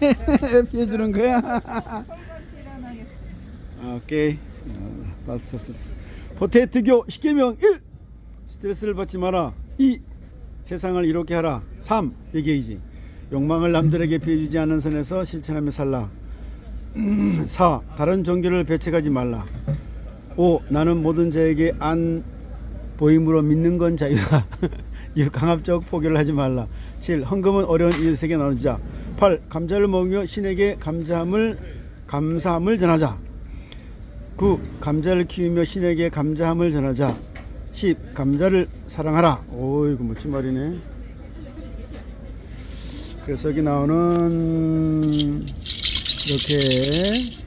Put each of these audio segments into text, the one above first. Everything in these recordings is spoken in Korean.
피해 주는 거야. 하겠어. 오케이. 어, 됐어, 됐어. 포테이트교 10개명 1. 스트레스를 받지 마라. 2. 세상을 이롭게 하라. 3. 얘기이지. 욕망을 남들에게 피해주지 않는 선에서 실천하며 살라. 4. 다른 종교를 배척하지 말라. 5. 나는 모든 자에게 안 보임으로 믿는 건 자유다. 6. 강압적 포기를 하지 말라. 7. 헌금은 어려운 이웃에게 나누자. 8. 감자를 먹으며 신에게 감사함을 감사함을 전하자. 9. 감자를 키우며 신에게 감사함을 전하자. 10. 감자를 사랑하라. 오, 이거 멋진 말이네. 그래서 여기 나오는 이렇게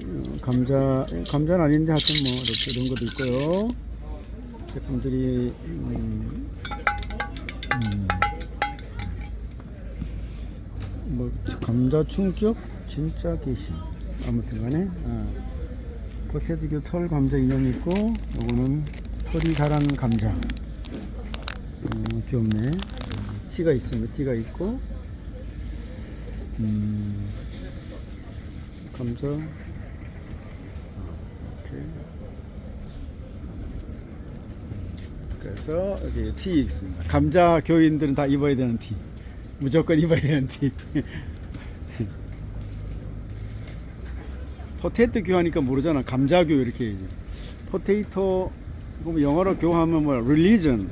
어, 감자 감자는 아닌데 하여튼 뭐 이렇게 이런 것도 있고요. 제품들이 음, 음, 뭐 감자 충격 진짜 계심 아무튼간에 아, 포테드교 털 감자 인형 있고 요거는 털이 자란 감자. 음, 귀엽네. 티가 있습니다. 티가 있고. 음, 감자. 이렇게. 그래서 여기 티 있습니다. 감자 교인들은 다 입어야 되는 티 무조건 입어야 되는 티 포테이토 교하니까 모르잖아. 감자교 이렇게 해야지 포테이토 그럼 영어로 교하면 뭐야? religion.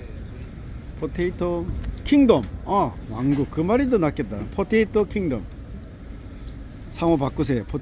포테이토 킹덤 어 왕국. 그 말이 더 낫겠다. 포테이토 킹덤 상호 바꾸세요. 포테